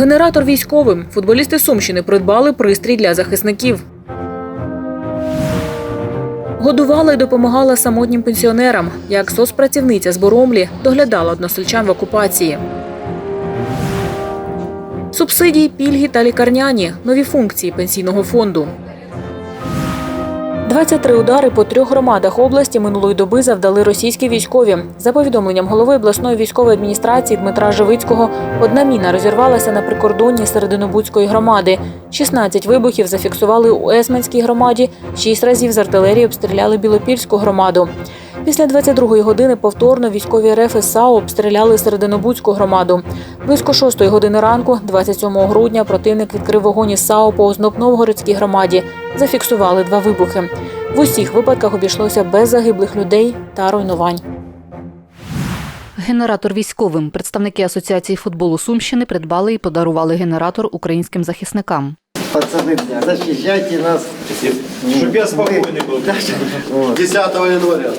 Генератор військовим. Футболісти Сумщини придбали пристрій для захисників. Годувала і допомагала самотнім пенсіонерам, як соцпрацівниця з Боромлі доглядала односельчан в окупації. Субсидії, пільги та лікарняні нові функції пенсійного фонду. 23 удари по трьох громадах області минулої доби завдали російські військові. За повідомленням голови обласної військової адміністрації Дмитра Живицького, одна міна розірвалася на прикордонні Серединобудської громади. 16 вибухів зафіксували у Есменській громаді, 6 разів з артилерії обстріляли Білопільську громаду. Після 22-ї години повторно військові РФ і САУ обстріляли Серединобудську громаду. Близько 6-ї години ранку, 27 грудня, противник відкрив вогонь із САУ по Ознопновгородській громаді. Зафіксували два вибухи. В усіх випадках обійшлося без загиблих людей та руйнувань. Генератор військовим. Представники Асоціації футболу Сумщини придбали і подарували генератор українським захисникам. Пацаны, защищайте нас. Щоб я спокійний був. 10 января.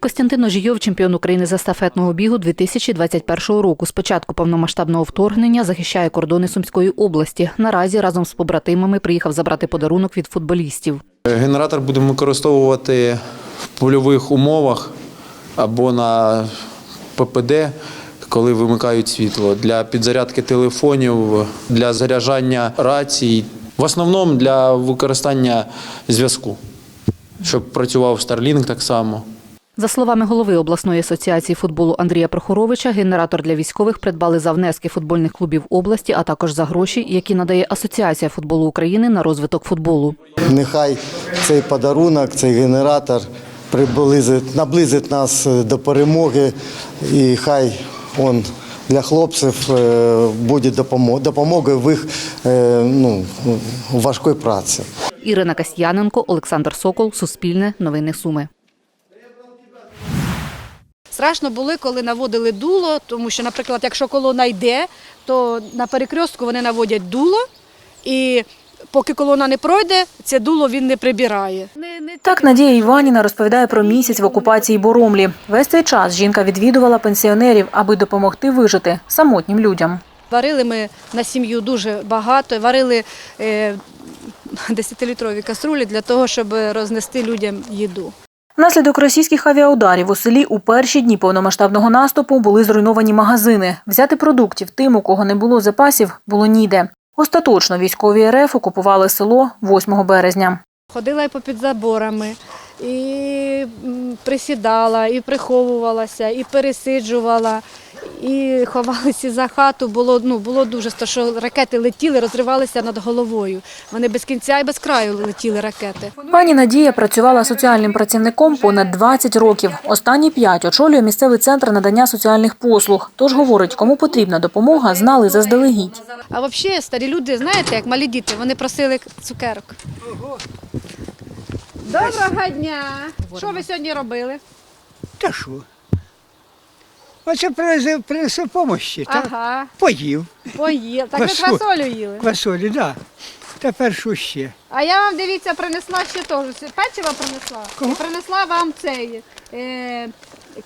Костянтин Ожійов, чемпіон України з естафетного бігу 2021 року. З початку повномасштабного вторгнення захищає кордони Сумської області. Наразі разом з побратимами приїхав забрати подарунок від футболістів. Генератор будемо використовувати в польових умовах або на ППД, коли вимикають світло, для підзарядки телефонів, для заряджання рацій, в основному для використання зв'язку, щоб працював Starlink так само. За словами голови обласної асоціації футболу Андрія Прохоровича, генератор для військових придбали за внески футбольних клубів області, а також за гроші, які надає Асоціація футболу України на розвиток футболу. Нехай цей подарунок, цей генератор приблизить, наблизить нас е, до перемоги і хай он для хлопців е, буде допомо- допомогою в їх е, ну, важкій праці. Ірина Касьяненко, Олександр Сокол, Суспільне, Новини Суми. Страшно було, коли наводили дуло, тому що, наприклад, якщо колона йде, то на перекрестку вони наводять дуло, і поки колона не пройде, це дуло він не прибирає. Так Надія Іваніна розповідає про місяць в окупації Боромлі. Весь цей час жінка відвідувала пенсіонерів, аби допомогти вижити самотнім людям. Варили ми на сім'ю дуже багато, варили е, 10-літрові каструлі для того, щоб рознести людям їду. Внаслідок російських авіаударів у селі у перші дні повномасштабного наступу були зруйновані магазини. Взяти продуктів тим, у кого не було запасів, було ніде. Остаточно військові РФ окупували село 8 березня. Ходила і попід заборами, і присідала, і приховувалася, і пересиджувала, і ховалися за хату. Було, ну, було дуже страшно, що ракети летіли, розривалися над головою. Вони без кінця і без краю летіли ракети. Пані Надія працювала соціальним працівником понад 20 років. Останні п'ять очолює місцевий центр надання соціальних послуг. Тож говорить, кому потрібна допомога, знали заздалегідь. А взагалі старі люди, знаєте, як малі діти, вони просили цукерок. Доброго дня! Що ви сьогодні робили? Та що? Оце принесли, принесли помощі, так? Ага, Поїв. поїли. Так ви Квасоль. квасолю їли. Квасолі, так. Да. Тепер що ще? А я вам дивіться, принесла ще теж. Печиво принесла. Кого? Принесла вам цей. Е,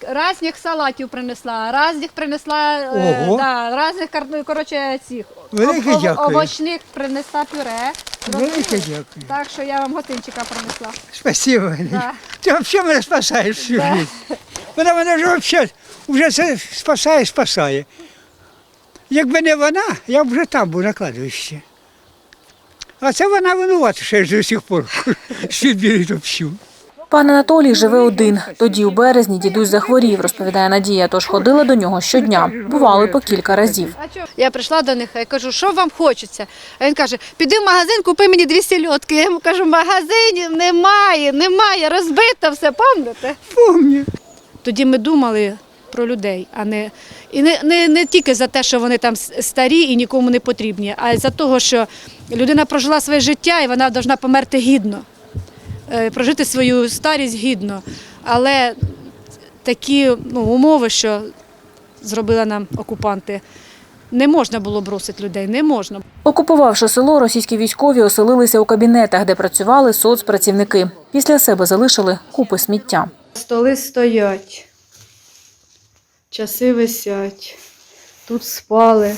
Разних салатів принесла, разних принесла е, Ого. да, разних кар- коротше, цих Велике дякую. овочних принесла пюре. Велике дякую. Так що я вам готинчика принесла. Спасибо. Да. Ти взагалі мене спасаєш всю Да. життя. Вона мене вже взагалі вже це спасає, спасає. Якби не вона, я б вже там був на кладовищі. А це вона винувата, що я ж до сих пор світ топчу. Пан Анатолій живе один. Тоді у березні дідусь захворів, розповідає Надія, тож ходила до нього щодня. Бували по кілька разів. Я прийшла до них, я кажу, що вам хочеться? А він каже, піди в магазин, купи мені дві сільотки. Я йому кажу, магазинів немає, немає, розбито все, пам'ятаєте? Помню. Тоді ми думали про людей, а не і не, не, не тільки за те, що вони там старі і нікому не потрібні, а й за того, що людина прожила своє життя і вона повинна померти гідно, Е, прожити свою старість гідно. Але такі ну, умови, що зробили нам окупанти, не можна було бросити людей, не можна. Окупувавши село, російські військові оселилися у кабінетах, де працювали соцпрацівники. Після себе залишили купи сміття. Столи стоять, часи висять, тут спали.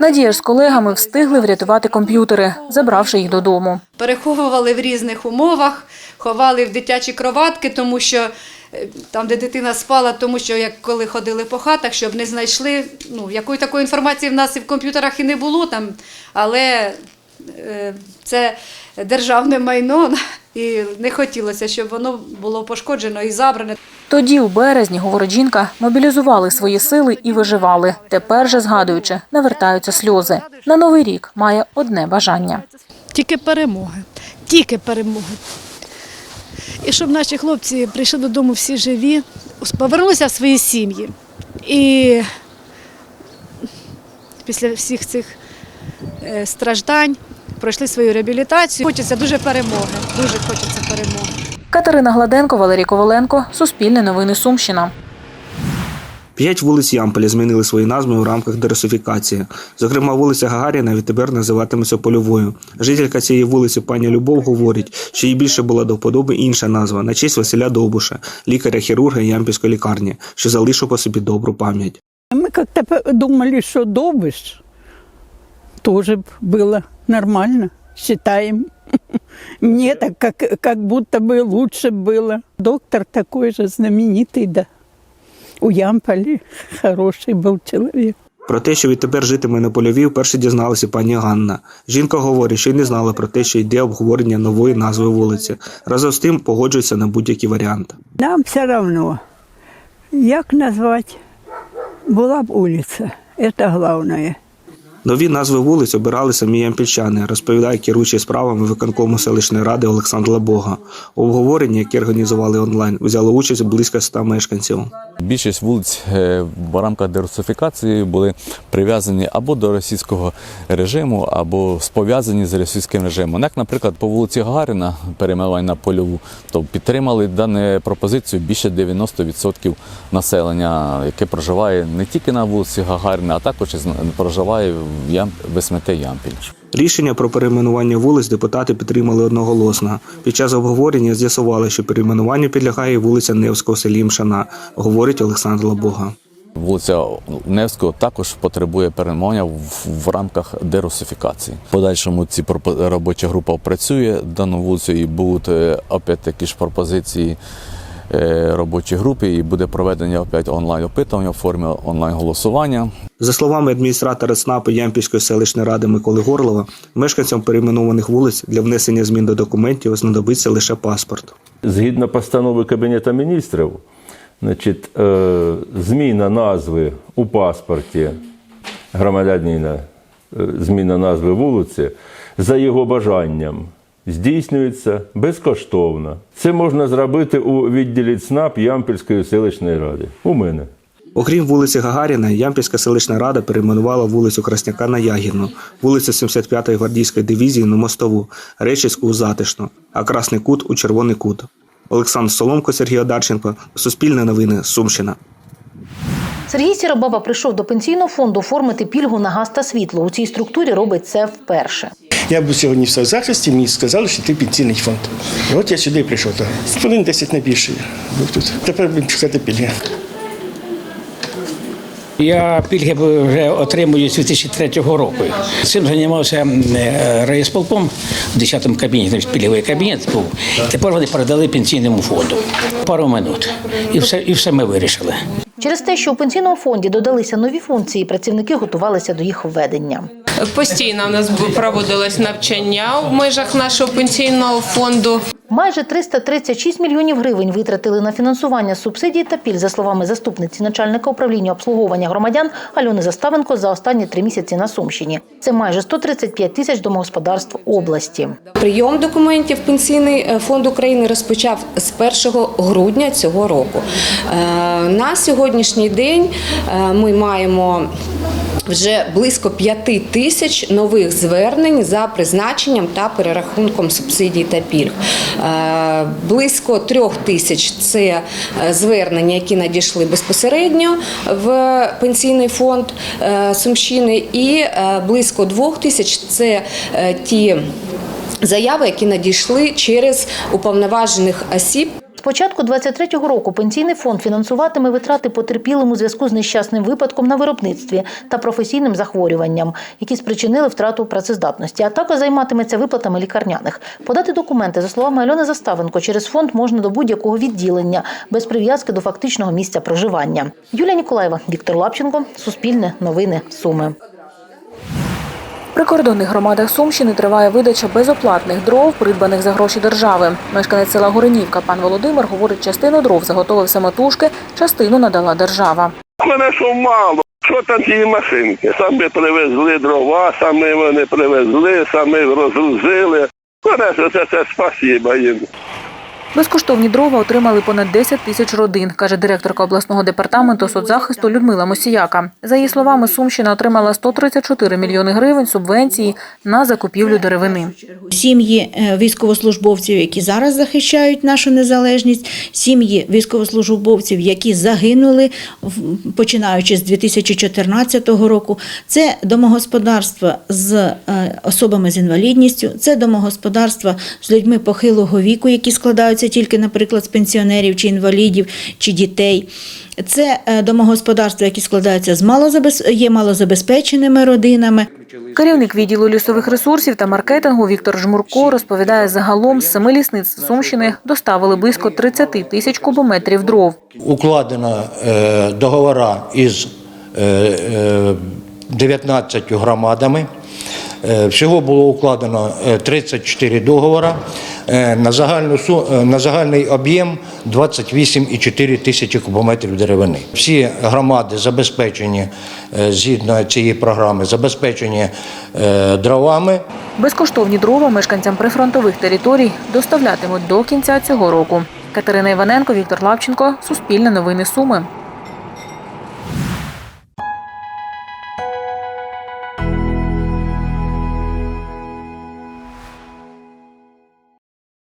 Надія ж з колегами встигли врятувати комп'ютери, забравши їх додому. Переховували в різних умовах, ховали в дитячі кроватки, тому що е, там, де дитина спала, тому що як коли ходили по хатах, щоб не знайшли. Ну, якої такої інформації в нас і в комп'ютерах і не було там, але е, це державне майно, і не хотілося, щоб воно було пошкоджено і забране. Тоді, у березні, говорить жінка, мобілізували свої сили і виживали. Тепер же, згадуючи, навертаються сльози. На новий рік має одне бажання. Тільки перемоги. Тільки перемоги. І щоб наші хлопці прийшли додому всі живі, повернулися в свої сім'ї. І після всіх цих е, страждань пройшли свою реабілітацію. Хочеться дуже перемоги. Дуже хочеться перемоги. Катерина Гладенко, Валерій Коваленко, Суспільне новини Сумщина. П'ять вулиць Ямполя змінили свої назви у рамках дерусифікації. Зокрема, вулиця Гагаріна відтепер називатиметься Польовою. Жителька цієї вулиці пані Любов говорить, що їй більше була до вподоби інша назва на честь Василя Довбуша, лікаря-хірурга Ямпільської лікарні, що залишив по собі добру пам'ять. Мы как-то по- думали, что Добыш тоже б было нормально, считаем. Мне так как, как будто бы лучше было. Доктор такой же знаменитый, да. У Ямполи хороший был человек. Про те, що відтепер житиме на польовій, вперше дізналася пані Ганна. Жінка говорить, що й не знала про те, що йде обговорення нової назви вулиці. Разом з тим погоджується на будь-який варіант. Нам все равно, як назвать, была б улица. Это главное. Нові назви вулиць обирали самі ямпільчани, розповідає керуючий справами виконкому селищної ради Олександр Лабога. У обговоренні, яке організували онлайн, взяло участь близько ста мешканців. Більшість вулиць е, в рамках дерусифікації були прив'язані або до російського режиму, або пов'язані з російським режимом. Як, наприклад, по вулиці Гагаріна, перейменування на польову, то підтримали дану пропозицію більше 90% населення, яке проживає не тільки на вулиці Гагаріна, а також і проживає в Ям... в СМТ Ямпіль. Рішення про перейменування вулиць депутати підтримали одноголосно. Під час обговорення з'ясували, що перейменуванню підлягає вулиця Невського в селі Мшана, говорить Олександр Лабога. Вулиця Невського також потребує перейменування в, рамках дерусифікації. В подальшому ці робоча група працює дану вулицю і будуть е, опять такі ж пропозиції е, робочої групи, і буде проведення опять онлайн опитування в формі онлайн голосування. За словами адміністратора ЦНАПу Ямпільської селищної ради Миколи Горлова, мешканцям перейменованих вулиць для внесення змін до документів знадобиться лише паспорт. Згідно постанови Кабінету міністрів, значить, е, зміна назви у паспорті громадянина, е, зміна назви вулиці за його бажанням здійснюється безкоштовно. Це можна зробити у відділі ЦНАП Ямпільської селищної ради. У мене. Окрім вулиці Гагаріна, Ямпільська селищна рада перейменувала вулицю Красняка на Ягідну, вулицю 75-ї гвардійської дивізії на Мостову, Речицьку у Затишну, а Красний Кут у Червоний Кут. Олександр Соломко, Сергій Одарченко, Суспільне новини, Сумщина. Сергій Сіробаба прийшов до пенсійного фонду оформити пільгу на газ та світло. У цій структурі робить це вперше. Я був сьогодні в соцзахисті, мені сказали, що ти пенсійний фонд. І от я сюди прийшов. Так. Хвилин 10 не більше був тут. Тепер будемо чекати пільги. Я пільги вже отримую з 2003 року. Цим займався е, райсполком в 10-му кабінеті, пільговий кабінет був. Тепер вони передали пенсійному фонду. Пару минут. І все, і все ми вирішили. Через те, що у пенсійному фонді додалися нові функції, працівники готувалися до їх введення. Постійно у нас проводилось навчання в межах нашого пенсійного фонду. Майже 336 мільйонів гривень витратили на фінансування субсидій та пільг, за словами заступниці начальника управління обслуговування громадян Альони Заставенко за останні три місяці на Сумщині. Це майже 135 тисяч домогосподарств області. Прийом документів Пенсійний е, фонд України розпочав з 1 грудня цього року. Е, На сьогоднішній день е, ми маємо вже близько 5 тисяч нових звернень за призначенням та перерахунком субсидій та пільг. Е, Близько трьох тисяч це е, звернення, які надійшли безпосередньо в пенсійний фонд е, Сумщини, і близько двох тисяч це ті. Заяви, які надійшли через уповноважених осіб початку 23-го року пенсійний фонд фінансуватиме витрати потерпілим у зв'язку з нещасним випадком на виробництві та професійним захворюванням, які спричинили втрату працездатності, а також займатиметься виплатами лікарняних. Подати документи, за словами Альони Заставенко, через фонд можна до будь-якого відділення без прив'язки до фактичного місця проживання. Юлія Ніколаєва, Віктор Лапченко, Суспільне, Новини, Суми. Прикордонних громадах Сумщини триває видача безоплатних дров, придбаних за гроші держави. Мешканець села Горинівка пан Володимир говорить, частину дров заготовив самотужки, частину надала держава. Мене що мало. Що там ці машинки? Самі привезли дрова, самі вони привезли, самі розгрузили. Мене це, це, це спасіба їм. Безкоштовні дрова отримали понад 10 тисяч родин, каже директорка обласного департаменту соцзахисту Людмила Мосіяка. За її словами, Сумщина отримала 134 мільйони гривень субвенції на закупівлю деревини. Сім'ї е, військовослужбовців, які зараз захищають нашу незалежність, сім'ї військовослужбовців, які загинули починаючи з 2014 року. Це домогосподарства з е, особами з інвалідністю, це домогосподарства з людьми похилого віку, які складаються тільки, наприклад, з пенсіонерів чи інвалідів чи дітей. Це е, домогосподарства, які складаються з малозабез... є малозабезпеченими родинами. Керівник відділу лісових ресурсів та маркетингу Віктор Жмурко розповідає, загалом з семи лісництв Сумщини доставили близько 30 тисяч кубометрів дров. укладено е, договори із е, е, 19 громадами. Е, Всього було укладено е, 34 договори е, на, загальну, е, на загальний об'єм 28,4 тисячі кубометрів деревини. Всі громади забезпечені е, згідно цієї програми, забезпечені е, дровами. Безкоштовні дрова мешканцям прифронтових територій доставлятимуть до кінця цього року. Катерина Іваненко, Віктор Лавченко, Суспільне новини Суми.